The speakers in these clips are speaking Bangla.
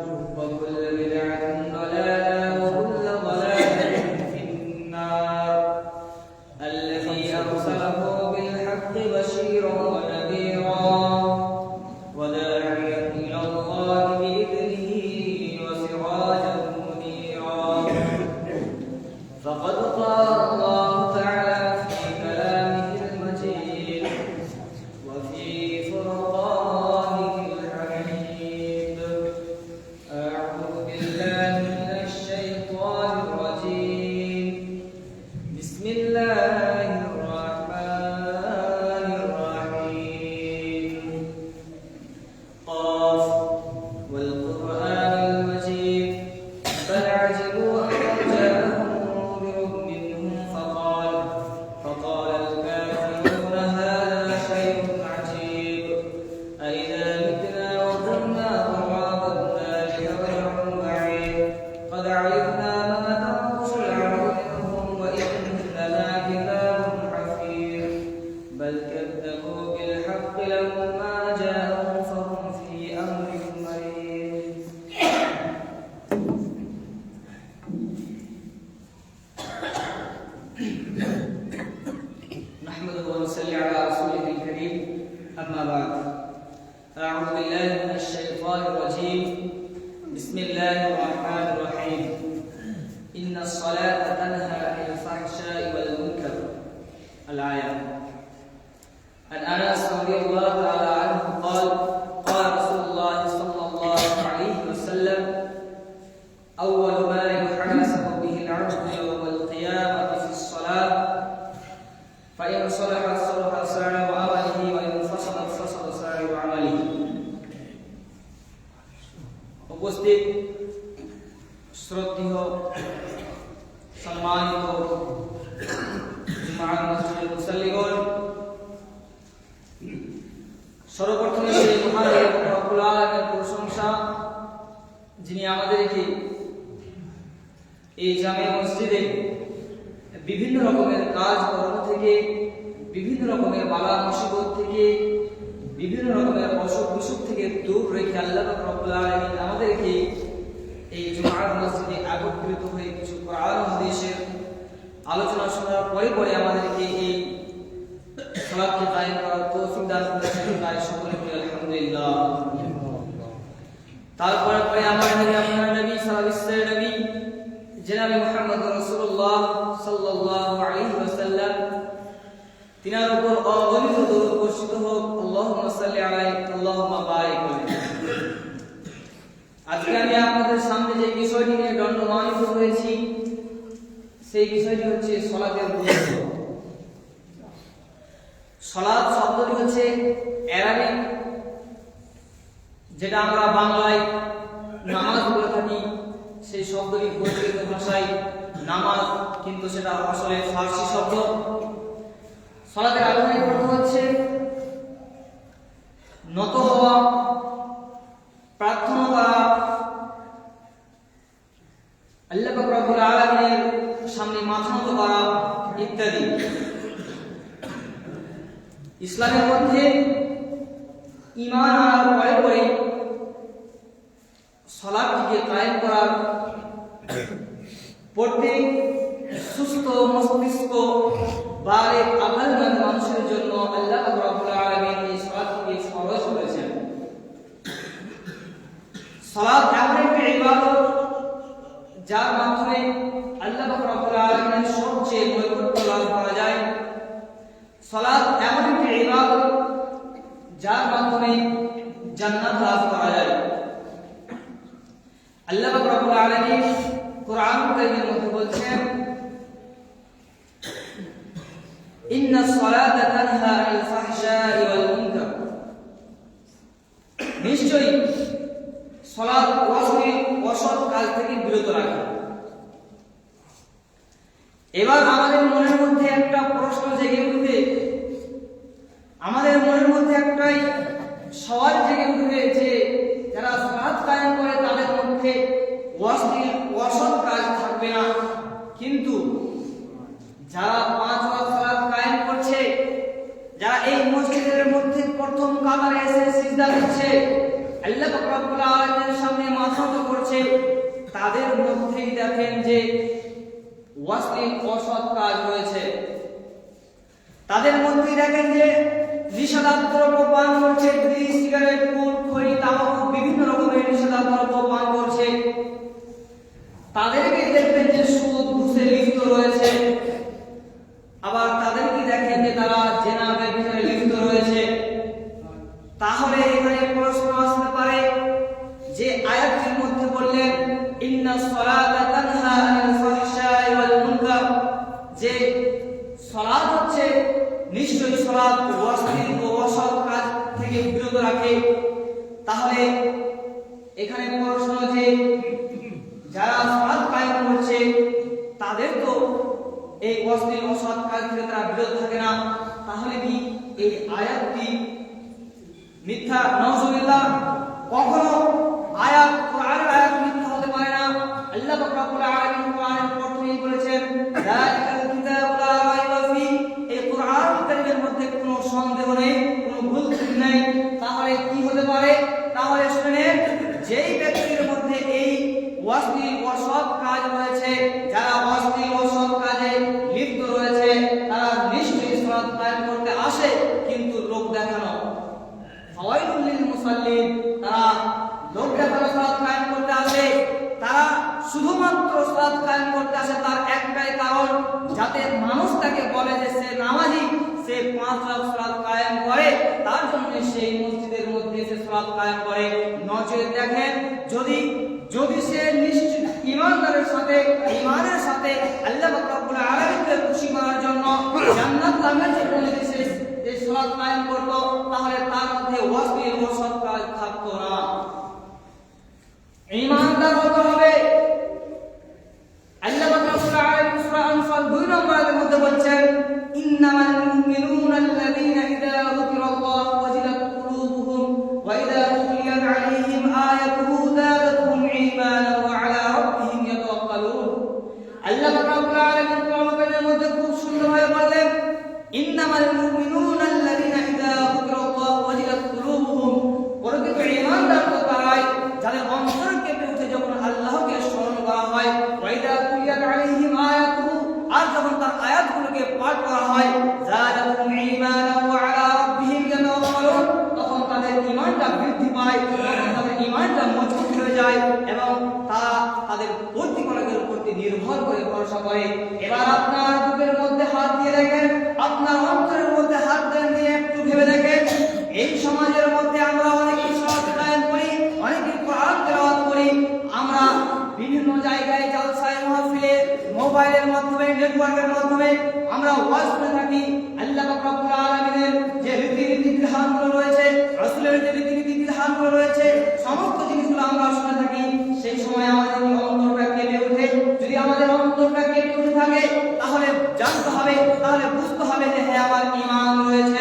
وكل بدعة ضلالة. রেখে আল্লাহ রব্বুল আলামিন আমাদেরকে এই জুমার মসজিদে হয়ে কিছু কোরআন হাদিসের আলোচনা শোনার পরে পরে আমাদেরকে এই সালাতকে কায়েম করার তৌফিক দান করেছেন তাই সকলে বলি আলহামদুলিল্লাহ। তারপরে পরে নবী, আপনার নবী সারা বিশ্বের নবী, জনাবি মুহাম্মদ রাসূলুল্লাহ সাল্লাল্লাহু আলাইহি ওয়াসাল্লাম, তিনার উপর অগণিত দরুদ বর্ষিত হোক। আল্লাহুম্মা সাল্লি আলাইহি, আল্লাহুম্মা বারিক আলাইহি আজকে আমি আপনাদের সামনে যে বিষয়টি নিয়ে দণ্ডমানিত হয়েছি, সেই বিষয়টি হচ্ছে সলাতের গুরুত্ব। সলাৎ শব্দটি হচ্ছে অ্যারাবিক যেটা আমরা বাংলায় নামাজ বলে থাকি। সেই শব্দটি প্রচলিত ভাষায় নামাজ, কিন্তু সেটা আসলে ফার্সি শব্দ। সলাতের আধুনিক অর্থ হচ্ছে, নত হওয়া, প্রার্থনা করা আল্লাহ রব্বুল আলামিনের সামনে মাথা নত করা ইত্যাদি। ইসলামের মধ্যে ইমান আনার পরে পরে সলাপটিকে কায়েম করার প্রত্যেক সুস্থ মস্তিষ্ক, বারে আকালমান মানুষের জন্য আল্লাহ রাব্বুল আলামিন এই সালাতকে ফরজ করেছেন। সালাত এমন যার মাধ্যমে আল্লাহ রাব্বুল আলামিনের সবচেয়ে নৈকট্য লাভ করা যায়। সালাত এমন একটি ইবাদত যার মাধ্যমে জান্নাত লাভ করা যায়। আল্লাহ রব্বুল আলামিন কোরআন কারীমের মধ্যে বলছেন, ইন্না সলাতা তানহা আনিল ফাহশাই ওয়াল মুনকার। নিশ্চয়ই সালাত অশ্লীল অসৎ কাজ থেকে বিরত রাখে। এবার আমাদের মনের মধ্যে একটা প্রশ্ন জেগে উঠবে। আমাদের মনের মধ্যে একটাই সওয়াল জেগে উঠবে যে, যারা সালাত কায়েম করে তাদের মধ্যে অশ্লীল, অসৎ কাজ থাকবে না। কিন্তু যারা পাঁচ ওয়াক্ত সালাত কায়েম করছে, যারা এই মসজিদের মধ্যে প্রথম কাতারে এসে সিজদা দিচ্ছে আল্লাহ রব্বুল সামনে মাথা নত তাদের মধ্যেই দেখেন যে ওয়াসলিন অসৎ কাজ রয়েছে তাদের মধ্যেই দেখেন যে নিষেধাজ্ঞ দ্রব্য পান করছে বিভিন্ন রকমের নিষেধাজ্ঞ দ্রব্য পান করছে। তাদেরকে দেখবেন যে সুদ, ঘুষে রয়েছে। আবার তাদেরকে দেখেন যে তারা জেনাবের ভিতরে লিপ্ত রয়েছে। তাহলে যে সালাত হচ্ছে, নিশ্চয়ই সালাত অশ্লীল ও অসৎ কাজ থেকে বিরত রাখে। তাহলে এখানে প্রশ্ন যে, যারা সালাত কায়েম করছে, তাদের তো এই অশ্লীল অসৎ কাজ থেকে তারা বিরত থাকে না। তাহলে কি এই আয়াতটি মিথ্যা? নওজুবিল্লাহ কখনো আয়াত, কোরআনের আয়াত আল্লাহ রাব্বুল আলামিন কোরআনের প্রথমেই বলেছেন যালিকাল কিতাবু লা রাইবা ফি এই কোরআন কারীমের মধ্যে কোনো সন্দেহ নেই কোনো ভুল ত্রুটি নেই তাহলে কি হতে পারে তাহলে শুনেন যেই ব্যক্তির মধ্যে এই অশ্লীল অসৎ কাজ রয়েছে যারা অশ্লীল অসৎ কাজে লিপ্ত রয়েছে তারা নিশ্চয়ই সালাত কায়েম করতে আসে কিন্তু লোক দেখানো ফাওয়াইলুল লিল মুসাল্লিন তারা লোক দেখানো সালাত কায়েম করতে আসে তারা শুধুমাত্র সালাত কায়েম করতে আসে তার একটাই কারণ, যাতে মানুষ তাকে বলে যে সে নামাজি, সে পাঁচ ওয়াক্ত সালাত কায়েম করে, তার জন্য সেই মসজিদের মধ্যে সে সালাত কায়েম করে। নচেত দেখেন, যদি যদি সে নিশ্চিত ইমানদারের সাথে ইমানের সাথে আল্লাহ রব্বুল আলামিনকে খুশি করার জন্য জান্নাত লাভের জন্য সে এই সালাত কায়েম করতো, তাহলে তার মধ্যে ওয়াসবিল ও সৎ কাজ থাকতো না। ইমানদার হতে হবে আল্লাহ পাক রব্বুল আলামিন সূরা দুই 2 নম্বর আয়াতের মধ্যে বলছেন ইন্নামাল মুমিনুনা আল্লাযীনা ইযা যুকিরাল্লাহু ওয়াজিলাত কুলুবুহুম ওয়া ইযা তুলিয়াত আলাইহিম আয়াতুহু যাদাতুহুম ঈমানান ওয়া আলা রাব্বিহিম ইয়াতাওয়াক্কালুন। আল্লাহ রাব্বুল আলামিন কোরআনের মধ্যে খুব সুন্দরভাবে বললেন, ইন্নামাল মুমিনুনা আমরা থাকি, সেই সময় আমাদের অন্তরটা কেঁপে ওঠে। যদি আমাদের অন্তরটা কেঁপে উঠে থাকে, তাহলে জানতে হবে, তাহলে বুঝতে হবে যে হ্যাঁ আমার ইমান রয়েছে।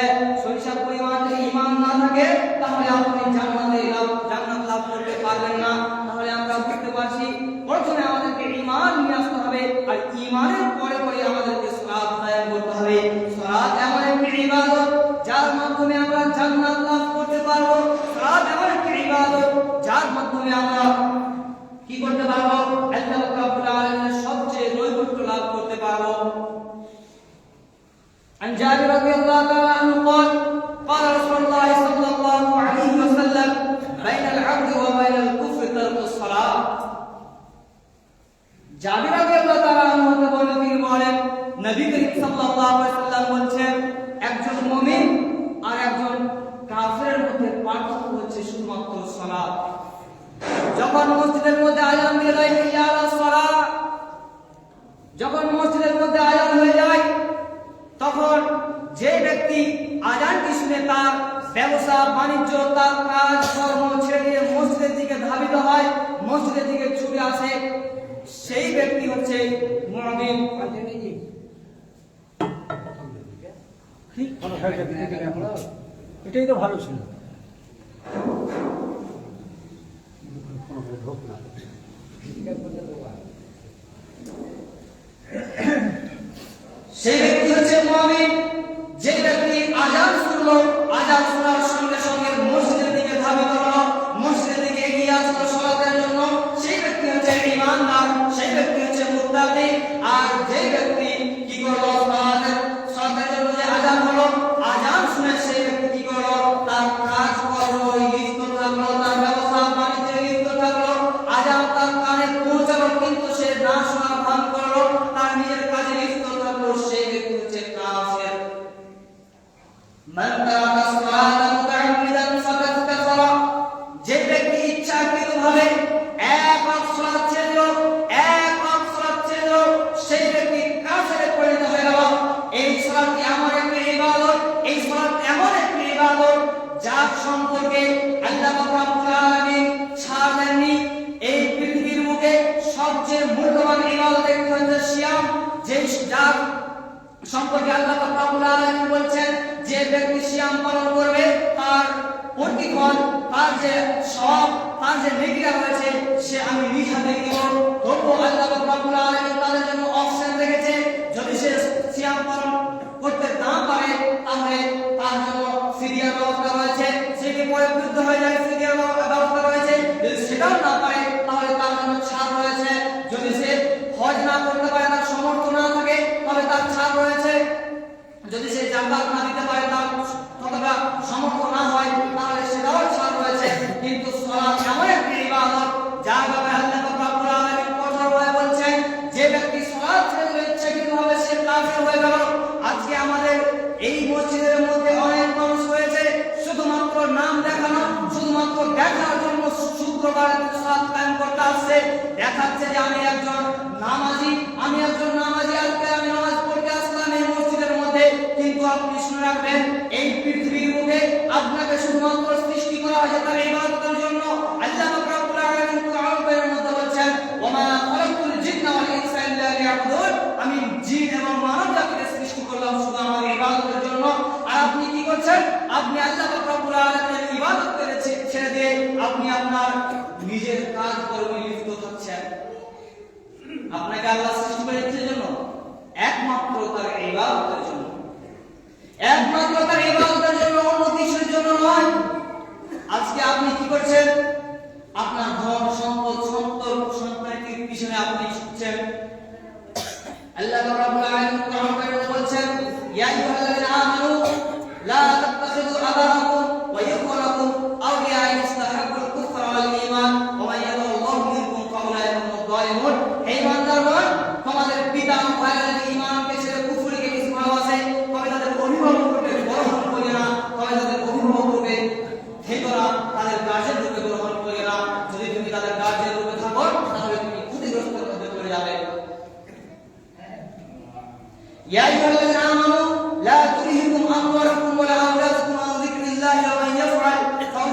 নবী করিম সাল্লাল্লাহু আলাইহি সাল্লাম বলছেন, একজন মুমিন আর একজন কাফেরের মধ্যে পার্থক্য হচ্ছে শুধুমাত্র সালাত। যখন মসজিদের মধ্যে আজান দিয়ে দেয় ইয়া সালাত! যখন মসজিদের মধ্যে আজান হয়ে যায়, তখন যে ব্যক্তি আজানটি শুনে তার ব্যবসা, বাণিজ্য, তার কাজ, কর্ম ছেড়ে দিয়ে মসজিদের দিকে ধাবিত হয়, মসজিদের দিকে ছুটে আসে, সেই ব্যক্তি হচ্ছে এটাই তো ভালো ছিল। সেই ব্যক্তি হচ্ছে মহাবীর যে ব্যক্তি আজান শুনলো আজান শোনার সম্পর্কে আল্লাহ রাব্বুল যে ব্যক্তি পালন করবে, তার প্রতিফল তার যে সব, তার যে নেকিরা রয়েছে, সে আমি নিজ হাতে নিব। তবু আল্লাহ জন্য অপশন রেখেছে, যদি সে সিয়াম পালন করতে না পারে, তাহলে তার জন্য সে বৃদ্ধ হয়ে যায় সিরিয়ার ব্যবস্থা রয়েছে। যদি সেটাও না পারে তাহলে তার জন্য ছাড় রয়েছে। যদি সে হজ না করতে পারে, তার সমর্থ না থাকে, তাহলে তার ছাড় রয়েছে। যদি সে জাকাত না দিতে পারে, তার ততটা সমর্থ না হয়, তাহলে সেটাও ছাড় রয়েছে। কিন্তু সালাত এমন একটি ইবাদত, যার ব্যাপারে আল্লাহ রব্বুল আলামিন কঠোরভাবে বলছেন, যে ব্যক্তি সালাত ছেড়ে দিলে ইচ্ছাকৃতভাবে সে কাফির হয়ে গেল, আজকে আমাদের এই মসজিদের মধ্যে অনেক মানুষ রয়েছে শুধুমাত্র নাম দেখানো, শুধুমাত্র দেখার জন্য শুক্রবার করতে আসছে। দেখাচ্ছে যে আমি একজন নামাজি, আমি একজন নামাজি, আজকে আমি নামাজ পড়তে আসলাম এই মসজিদের মধ্যে। কিন্তু আপনি শুনে রাখবেন, এই পৃথিবীর বুকে আপনাকে শুধুমাত্র সৃষ্টি করা হয়েছে তার ইবাদতের জন্য। আল্লাহ রব্বুল আলামিন কোরআনের মধ্যে আমি সৃষ্টি করলাম শুধু আমার ইবাদতের জন্য। আর আপনি কি করছেন? আপনি আল্লাহ রব্বুল আলামিনের ইবাদত ছেড়ে দিয়ে আপনি আপনার নিজের কাজ কর্মে লিপ্ত থাকছেন আপনাকে আল্লাহ সৃষ্টি করেছে জন্য? একমাত্র তার ইবাদতের জন্য। একমাত্র তার ইবাদতের জন্য, অন্য কিছুর জন্য নয়। আজকে আপনি কি করছেন? আপনার ধন সম্পদ সম্পদ সম্পত্তির পিছনে আপনি ছুটছেন। আল্লাহ রাব্বুল আলামিন কোরআনে বলছেন, ইয়া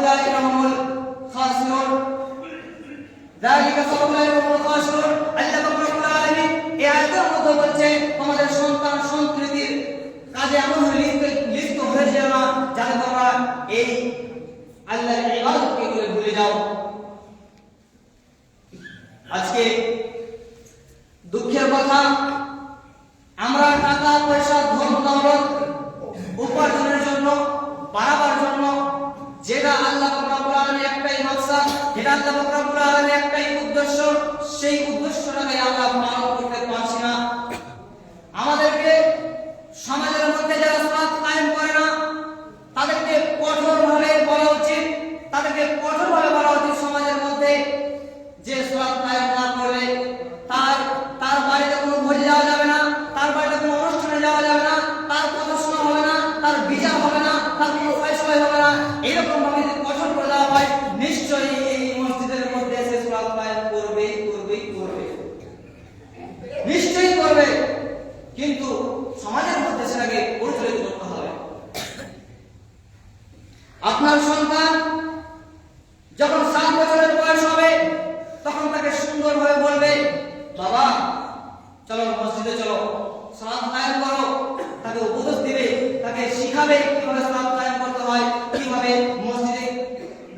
فأولئك هم الخاسرون ذلك فأولئك هم الخاسرون আল্লাহ পাক রব্বুল আলামিন এই আয়াতের মধ্যে বলছে তোমাদের সন্তান সন্ততির কাজে এমন লিপ্ত লিপ্ত হয়ে যেও না যাতে তোমরা এই আল্লাহর ইবাদতকে করে ভুলে যাও আজকে দুঃখের কথা আমরা টাকা পয়সা ধন দৌলত উপার্জনের জন্য বাড়াবার জন্য যেটা আল্লাহ রাব্বুল আলামিন একটাই মাকসাদ যেটা আল্লাহ রাব্বুল আলামিন একটাই উদ্দেশ্য, সেই উদ্দেশ্যটাকে আমরা পালন করতে পারছি না। আমাদেরকে সমাজের মধ্যে যারা সালাত কায়েম করে না, তাদেরকে কঠোরভাবে বলা উচিত, তাদেরকে কঠোরভাবে বলা উচিত সমাজের মধ্যে যে সালাত কায়েম না করবে তার তার বাড়িতে কোনো ভোজে যাওয়া যাবে না তার বাড়িতে কোনো অনুষ্ঠানে যাওয়া যাবে না তার কথা শোনা হবে না তার বিচার হবে না তার কোনো ফয়সলা হবে না এরকম ভাবে যদি কঠোর করে দেওয়া হয় নিশ্চয়ই এই মসজিদের মধ্যে এসে সালাত কায়েম করবে করবে করবে নিশ্চয়ই করবে কিন্তু সমাজের মধ্যে সেটাকে পরিচালিত করতে হবে আপনার সন্তান যখন সাত বছরের বয়স হবে তখন তাকে সুন্দরভাবে বলবে বাবা চলো মসজিদে চলো সালাত কায়েম করো তাকে উপদেশ দিবে তাকে শিখাবে কীভাবে সালাত কায়েম করতে হয় কীভাবে মসজিদে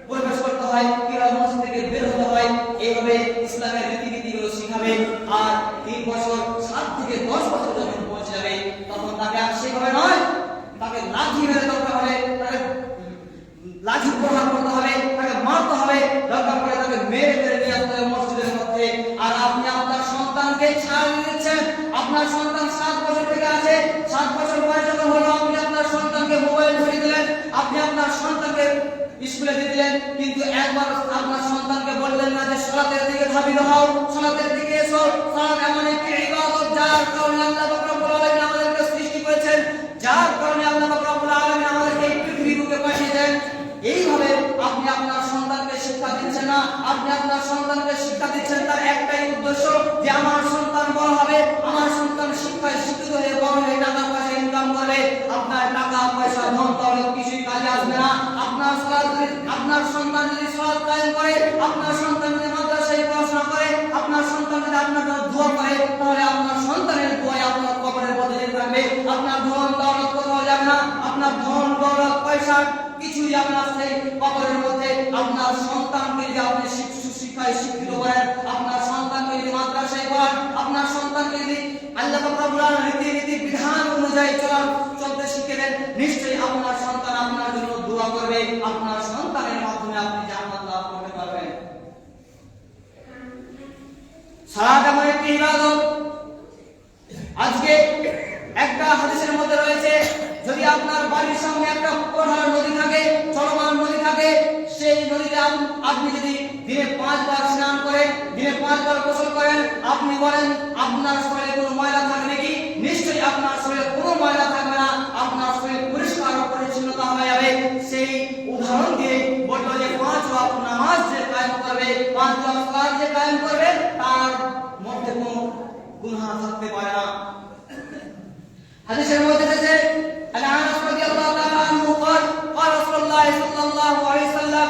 প্রবেশ করতে হয় কীভাবে মসজিদ থেকে বের হতে হয় এইভাবে ইসলামের রীতিনীতিগুলো শিখাবে আর তিন বছর সাত থেকে দশ বছর যখন পৌঁছে যাবে তখন তাকে আর সেভাবে নয় তাকে লাঠি মেরে দরকার হবে তাকে লাঠি প্রহার করতে হবে, তাকে মারতে হবে, দরকার পড়ে তাকে মেরে মেরে নিয়ে আসতে হবে মসজিদের মধ্যে। আর আপনি আপনার সন্তানকে ছাড় দিচ্ছেন আপনার সন্তান সাত বছর থেকে আছে, সাত বছর বয়স যখন হলো, আপনি আপনার সন্তানকে মোবাইল ধরিয়ে দিলেন, আপনি আপনার সন্তানকে স্কুলে দিয়ে দিলেন, কিন্তু একবার আপনার সন্তানকে বললেন না যে, সলাতের দিকে ধাবিত হও, সলাতের দিকে এসো। সালাত এমন একটি ইবাদত যার কারণে আল্লাহ রব্বুল আলামিন আমাদেরকে সৃষ্টি করেছেন, যার কারণে আল্লাহ রব্বুল আলামিন এইভাবে আপনি আপনার সন্তানকে শিক্ষা দিচ্ছেন না, আপনি আপনার সন্তানকে শিক্ষা দিচ্ছেন, তার একটাই উদ্দেশ্য যে আমার সন্তান বড় হবে, আমার সন্তান শিক্ষায় শিক্ষিত হয়ে বড় হয়ে টাকা পয়সা ইনকাম করে আপনার টাকা, পয়সা, ধন তাহলে কিছুই কাজে আসবে না। আপনার আপনার সন্তান যদি সৎ কায়ম করে, আপনার সন্তান যদি মাদ্রাসায় পড়াশোনা করে, আপনার সন্তান যদি আপনার কোনো ধোয়া করে, তাহলে আপনার সন্তানের ধোয়া আপনার কপালের পথে যেতে থাকবে। আপনার ধন, দৌলত কোথাও যাবে না। আপনার ধন, দৌলত, পয়সা কিছুই আপনার সেই কবরের মধ্যে, আপনার সন্তানকে যদি আপনি শিক- সুশিক্ষায় শিক্ষিত করেন, আপনার সন্তানকে যদি মাদ্রাসায় পড়ান, আপনার সন্তানকে যদি আল্লাহ রীতি নীতি বিধান অনুযায়ী চলার চলতে শিখে দেন, নিশ্চয়ই আপনার সন্তান আপনার জন্য দোয়া করবে, আপনার সন্তানের মাধ্যমে আপনি জান্নাত লাভ করতে পারবেন। সালাত এমন একটি আজকে একটা হাদিসের মধ্যে রয়েছে, যদি আপনার বাড়ির সামনে একটা প্রধান নদী থাকে, চলমান নদী থাকে, সেই নদীতে আপ- আপনি যদি দিনে পাঁচবার স্নান করেন, দিনে পাঁচবার গোসল করেন, আপনি বলেন, আপনার শরীরে কোনো ময়লা থাকবে কি? নিশ্চয়ই আপনার শরীরে কোনো ময়লা থাকবে না, আপনার শরীর পরিষ্কার ও পরিচ্ছন্নতা হয়ে যাবে। সেই উদাহরণ দিয়ে বলল যে, পাঁচ ওয়াক্ত নামাজ যে কায়েম করবে, পাঁচ ওয়াক্ত যে কায়েম করবে, তার মধ্যে কোনো গুনাহ থাকতে পারে না। হাদিসের মধ্যে এসেছে আন আনাস রাদিয়াল্লাহু তাআলা আনহু قال قال رسول الله صلى الله عليه وسلم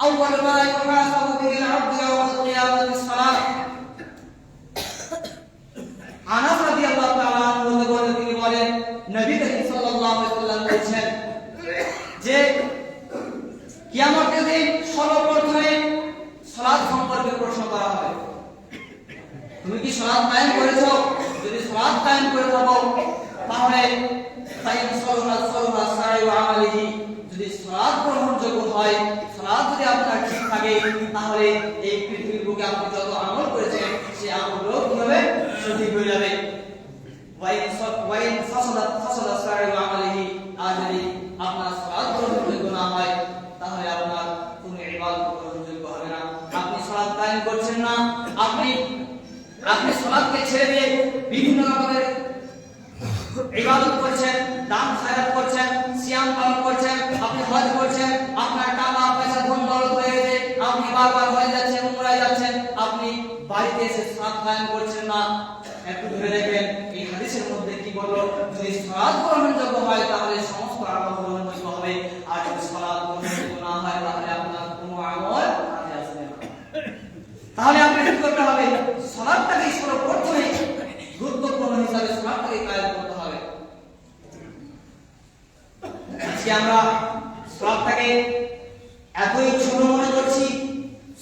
اول ما يحاسب به العبد يوم القيامه الصلاه আনাস রাদিয়াল্লাহু তাআলা আনহু হতে বলেন তিনি বলেন নবী করিম সাল্লাল্লাহু আলাইহি ওয়াসাল্লাম বলেছেন যে কিয়ামতের দিন সর্বপ্রথমে সালাত সম্পর্কে প্রশ্ন করা হবে তুমি কি সালাত কায়েম করেছো যদি সালাত কায়েম করে থাকো তাহলে যদি সালাত গ্রহণযোগ্য হয়, সালাত যদি আপনার ঠিক থাকে, তাহলে এই পৃথিবীর বুকে আপনি যত আমল করেছেন সেই আমলগুলো কি হবে সঠিক হয়ে যাবে? আপনার আপনি করছেন না, আপনি আপনি ছেড়ে দিয়ে বিভিন্ন রকমের ইবাদত করছেন, দান খায়রাত করছেন, সিয়াম পালন করছেন, আপনি হজ করছেন, আপনার টাকা পয়সা ধন দৌলত হয়ে গেছে, আপনি বারবার হয়ে যাচ্ছেন, উমরায় যাচ্ছেন, আপনি বাড়িতে এসে সাত পালন করছেন না। একটু ধরে দেখবেন, এই হাদিসের মধ্যে কি বলল? যদি সালাত গ্রহণযোগ্য হয় তাহলে সমস্ত আমল গ্রহণযোগ্য হবে আর যদি সালাত গ্রহণযোগ্য না হয় তাহলে আপনার কোনো আমল কাজে আসবে না তাহলে আপনি কি করতে হবে সালাদটাকে সর্বপ্রথমে গুরুত্বপূর্ণ হিসাবে সালাদটাকে কায়েম করতে হবে আজকে আমরা সালাদটাকে এতই ছোট মনে করছি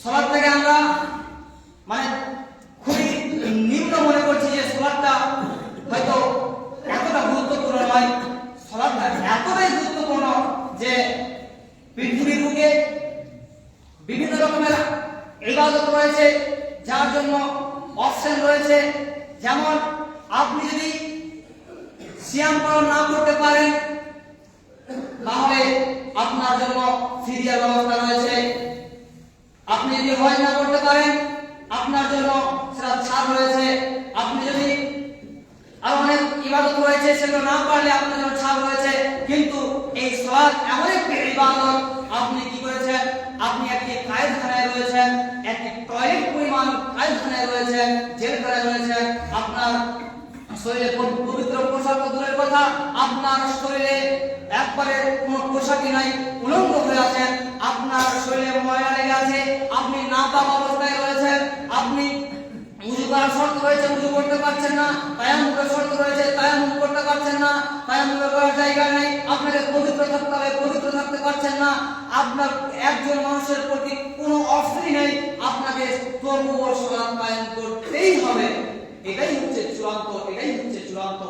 সালাদটাকে আমরা মানে খুবই নিম্ন মনে করছি যে সালাদটা হয়তো এতটা গুরুত্বপূর্ণ নয় সালাদটা এতটাই গুরুত্বপূর্ণ যে পৃথিবীর বুকে বিভিন্ন রকমের ইবাদত রয়েছে যার জন্য অপশন রয়েছে যেমন আপনি যদি সিয়াম পালন না করতে পারেন তাহলে আপনার জন্য ফিরিয়ার ব্যবস্থা রয়েছে আপনি যদি হজ না করতে পারেন, আপনার জন্য সেটা ছাড় রয়েছে। আপনি যদি আর অনেক ইবাদত রয়েছে, সেগুলো না পারলে আপনার জন্য রয়েছে। কিন্তু এই এমন একটি ইবাদত, আপনি কি করেছেন? আপনি একটি কায়দাখানায় রয়েছেন, একটি টয়লেট পরিমাণ কায়দাখানায় রয়েছেন, জেলখানায় রয়েছেন। আপনার পবিত্র পোশাক তো দূরের কথা আপনার শরীরে একবারে কোনো পোশাকই নাই, উলঙ্গ হয়ে আছেন। আপনার শরীরে ময়লা লেগে আছে, আপনি নাপাক অবস্থায় রয়েছেন, আপনি উজু করার শর্ত রয়েছে, উজু করতে পারছেন না তায়াম্মুমের শর্ত রয়েছে তায়াম্মুম করতে পারছেন না তায়াম্মুম করার জায়গা নেই, আপনাকে পবিত্র থাকতে হবে, পবিত্র থাকতে পারছেন না। আপনার একজন মানুষের প্রতি কোনো অপশনই নেই, আপনাকে তবুও সালাত কায়েম করতেই হবে। এটাই হচ্ছে চূড়ান্ত, এটাই হচ্ছে চূড়ান্ত।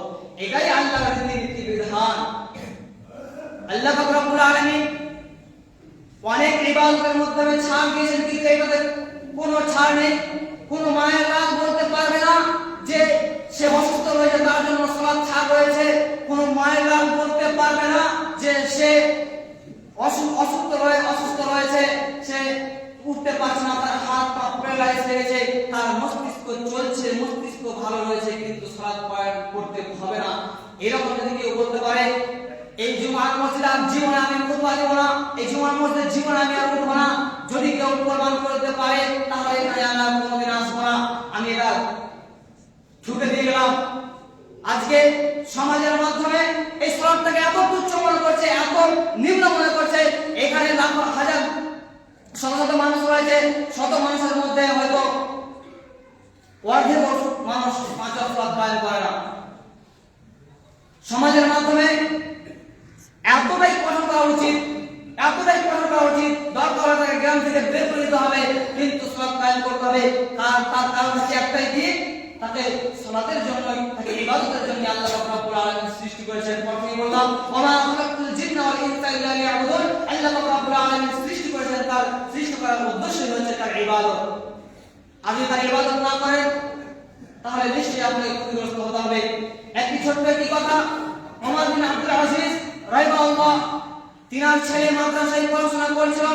এটাই আল্লাহর রীতি বিধান আল্লাহ রব্বুল আলামিন অনেক ইবাদতের মাধ্যমে ছাড় দিয়েছেন, কিন্তু এটাতে কোনো ছাড় নেই। কোনো মায়ের রাগ বলতে পারবে না যে সে অসুস্থ রয়েছে তার জন্য সালাদ ছাড় রয়েছে। কোনো মায়ের রাগ বলতে পারবে না যে সে অসু- অসুস্থ রয়ে অসুস্থ রয়েছে। সে উঠতে পারছে না, তার হাত পা প্যারালাইজ লেগেছে তার মস্তিষ্ক চলছে, মস্তিষ্ক ভালো রয়েছে, কিন্তু সালাদ পালন করতে হবে না। এরকম যদি কেউ বলতে পারে, এই জুমার মসজিদ আর জীবনে আমি খুতবা দেব না, এই জুমার মসজিদের জীবনে আমি আর উঠবো না। যদি কেউ প্রমাণ করতে পারে, তাহলে এখানে আর কোনোদিন আসব না। আমি এটা ছুটে দিয়ে গেলাম। আজকে সমাজের মাধ্যমে এই সড়কটাকে এত তুচ্ছ মনে করছে, এত নিম্ন মনে করছে। এখানে লাখ, হাজার, শত শত মানুষ রয়েছে, শত মানুষের মধ্যে হয়তো অর্ধেক মানুষ পাঁচ অক্ট পালন করে না। সমাজের মাধ্যমে এতটাই কঠোর করা উচিত, এতটাই কঠোর করা উচিত, দরকার হলে তাকে গ্রাম থেকে বের করে দিতে হবে, কিন্তু সালাত কায়েম করতে হবে। কার তার কারণ হচ্ছে একটাই কি? তাকে সালাতের জন্য তাকে ইবাদতের জন্য আল্লাহ রাব্বুল আলামিন সৃষ্টি করেছেন। প্রথমেই বললাম, ওমা খালাকতুল জিন্না ওয়াল ইনসা ইল্লা লিয়াবুদুন। আল্লাহ রাব্বুল আলামিন সৃষ্টি করেছেন, তার সৃষ্টি করার উদ্দেশ্যই হচ্ছে তার ইবাদত। আপনি তার ইবাদত না করেন, তাহলে নিশ্চয়ই আপনাকে ক্ষতিগ্রস্ত হতে হবে। একটি ছোট্ট একটি কথা, ওমর বিন আব্দুল আজিজ রাহিমাহুল্লাহ, তিনার ছেলে মাদ্রাসায় পড়াশোনা করছিল।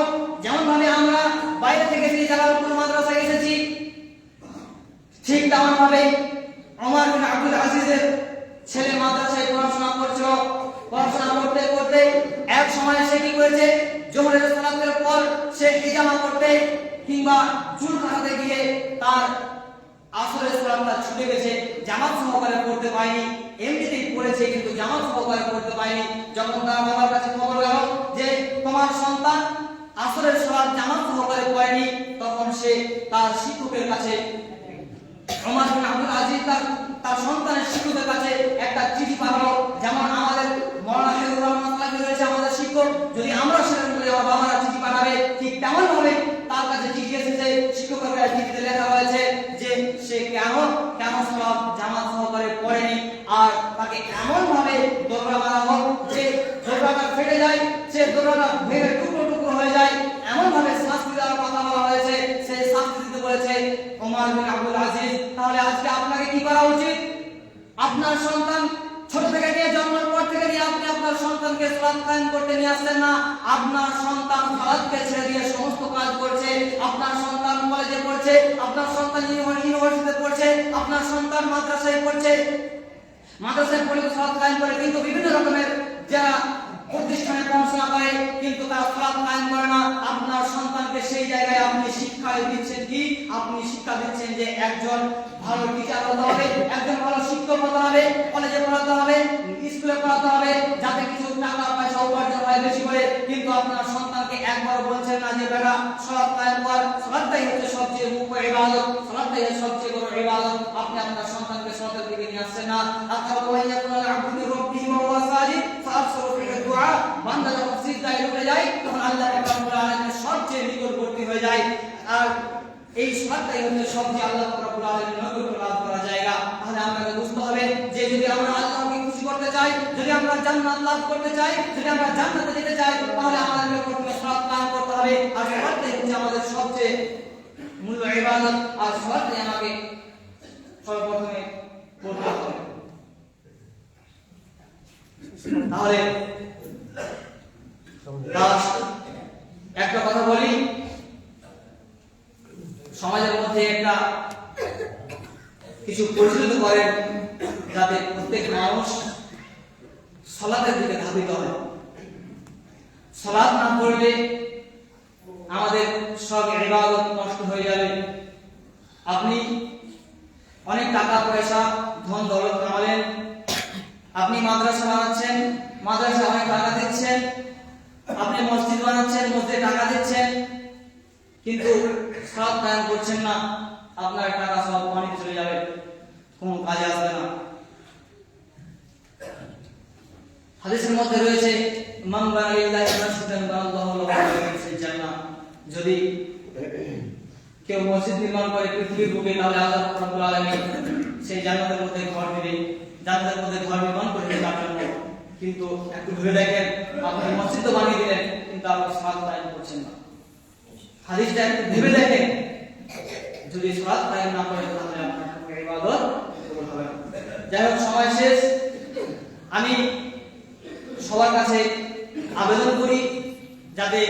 যেমন ভাবে আমরা বাইরে থেকে সেই জালালপুর মাদ্রাসায় এসেছি, ঠিক তেমন ভাবে ওমর বিন আব্দুল আজিজের ছেলে মাদ্রাসায় পড়াশোনা করছিল। পড়াশোনা করতে করতে এক সময় সে কি করেছে? জোহরের সালাতের পর সে হিজামা করতে কিংবা চুল কাটাতে গিয়ে তার আসরের সালাতটা ছুটে গেছে। জামাত সহকারে পড়তে পারেনি এমনিতেই পড়েছে কিন্তু জামাত সহকারে পড়তে পারেনি যখন তার বাবার কাছে খবর গেল যে তোমার সন্তান আসরের সালাত জামাত সহকারে পড়েনি, তখন সে তার শিক্ষকের কাছে বিন আব্দুল আজিজ তার তার সন্তানের শিক্ষকের কাছে একটা চিঠি পাঠালো যেমন আমাদের মৌলানা হাবিবুর রহমান রয়েছে আমাদের শিক্ষক। যদি আমরা সেরকম করে আমার বাবারা চিঠি পাঠাবে, ঠিক তেমন ভাবে তার কাছে চিঠি এসেছে। শিক্ষকের কাছে চিঠিতে লেখা হয়েছে যে সে কেন কেন সব জামাত সহকারে পড়েনি আর তাকে এমন ভাবে দোবরা মারা হোক যে দোবরাটা ফেটে যায়, সে দোবরাটা ভেঙে টুকরো টুকরো হয়ে যায়। এমন ভাবে শাস্তি দেওয়ার কথা বলা হয়েছে। সে শাস্তি দিতে বলেছে ওমর বিন আব্দুল আজিজ। তাহলে আজকে আপনাকে কি করা উচিত? আপনার সন্তান ছোট থেকে নিয়ে জন্মের পর থেকে নিয়ে আপনি আপনার সন্তানকে সালাত কায়েম করতে নিয়ে আসছেন না। আপনার সন্তান সালাতকে ছেড়ে দিয়ে সমস্ত কাজ করছে। আপনার সন্তান কলেজে পড়ছে। আপনার সন্তান ইউনি- ইউনিভার্সিটিতে পড়ছে। আপনার সন্তান মাদ্রাসায় পড়ছে। মাদ্রাসায় পড়ে সালাত কায়েম করে। কিন্তু বিভিন্ন রকমের যারা প্রতিষ্ঠানে পড়াশোনা করে কিন্তু তারা সালাত কায়েম করে না। আপনার সন্তানকে সেই জায়গায় আপনি শিক্ষা দিচ্ছেন কি? আপনি শিক্ষা দিচ্ছেন যে একজন ভালো টিচার হতে হবে, একজন ভালো শিক্ষক বেশি করে কিন্তু আপনার সন্তানকে একবার বলছেন না যে, বেটা হচ্ছে সবচেয়ে মুখ্য ইবাদত। হচ্ছে সবচেয়ে বড় ইবাদত। আপনি আপনার সন্তানকে সালাতের দিকে নিয়ে আসছেন না। ওয়াইয়াকুল আবদু রব্বিহি ওয়া দুআ। বান্দা যখন সিজদায় ঢুকে যায়, তখন আল্লাহ রাব্বুল আলামিনের সবচেয়ে নিকটবর্তী হয়ে যায়। আর এই সালাতটাই হচ্ছে সবচেয়ে আল্লাহ রাব্বুল আলামিনের লাভ করা জায়গা। তাহলে আমাদের বুঝতে হবে যে, যদি আমরা আল্লাহকে খুশি করতে চাই, যদি আমরা জান্নাত লাভ করতে চাই, যদি আমরা জান্নাতে যেতে চাই, তাহলে আমাদেরকে প্রথমে সালাত কায়েম করতে হবে। আর সালাতটাই হচ্ছে আমাদের সবচেয়ে মূল্য ইবাদত, আর সালাতটাই আমাকে সর্বপ্রথমে করতে হবে। তাহলে একটা কথা বলি। সমাজের মধ্যে একটা কিছু পরিচালিত করেন যাতে প্রত্যেক মানুষ সলাতের দিকে ধাবিত হয়। সলাদ না করলে আমাদের সব ইবাদত নষ্ট হয়ে যাবে। আপনি অনেক টাকা, পয়সা, ধন, দৌলত কামালেন। আপনি মাদ্রাসা বানাচ্ছেন, মাদ্রাসা অনেক টাকা দিচ্ছেন। আপনি মসজিদ বানাচ্ছেন, মসজিদে টাকা দিচ্ছেন। কিন্তু সব কায়ন করছেন না, আপনার টাকা সব পানিতে চলে যাবে। কোনো কাজে আসবে না। হাদিসের মধ্যে রয়েছে, মান বানা লিল্লাহি মাসজিদান বানাল্লাহু লাহু জান্নাহ। যদি কেউ মসজিদ নির্মাণ করে, পৃথিবীর বুকে তাহলে আল্লাহ রাব্বুল আলামিন সেই জান্নাতের মধ্যে ঘর দিবে জান্নাতের মধ্যে ঘর নির্মাণ করে দেবে কিন্তু একটু ভেবে দেখেন আপনি মসজিদ তো বানিয়ে দিলেন, কিন্তু আপনি সালাত কায়েম করছেন না। হাদিসটা একটু ভেবে দেখেন। যদি সালাত কায়েম না করেন, তাহলে আপনার ইবাদত কবুল হবে না। যাই হোক, সময় শেষ। আমি সবার কাছে আবেদন করি যাতে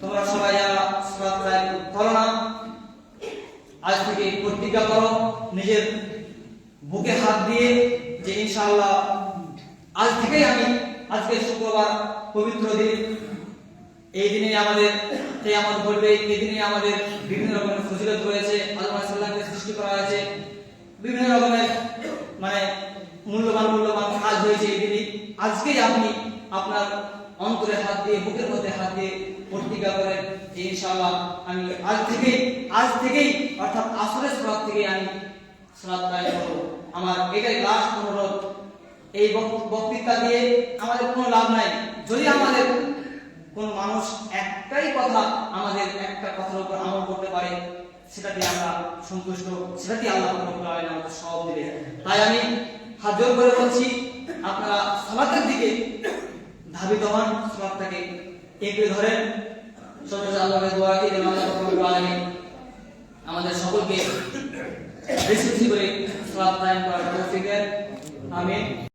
তোমরা সবাই করো না আজ থেকে প্রতিজ্ঞা করো, নিজের বুকে হাত দিয়ে যে ইনশাআল্লাহ আজ থেকেই আমি আজকে শুক্রবার পবিত্র দিন। এই দিনে আমাদের কেয়ামত ঘটবে এই দিনে আমাদের বিভিন্ন রকমের ফজিলত রয়েছে, আল্লাহ সৃষ্টি করা হয়েছে। বিভিন্ন রকমের মানে মূল্যবান মূল্যবান আজকেই আপনি আপনার অন্তরে হাত দিয়ে, বুকের মধ্যে হাত দিয়ে প্রতিজ্ঞা করেন যে ইনশাআল্লাহ আমি আজ থেকেই আজ থেকেই, অর্থাৎ আসরের সালাত থেকে আমি সালাত কায়েম করব। আমার এটাই লাস্ট অনুরোধ, এই বক্তৃতা দিয়ে আমাদের কোনো লাভ নাই। যদি আমাদের কোন মানুষ একটাই কথা আমাদের একটা কথার উপর আমল করতে পারে, সেটা দিয়ে আমরা সন্তুষ্ট, সেটা দিয়ে আল্লাহ আমাদের সব দিবে তাই আমি হাত জোর করে বলছি আপনারা সালাতের দিকে ধাবিত হন, সালাতটাকে এগিয়ে ধরেন। সর্বশেষ আল্লাহকে দোয়া করি আল্লাহ রব্বুল আলামিন আমাদের সকলকে বেশি বেশি করে সালাত কায়েম করার তৌফিক দেন। আমিন।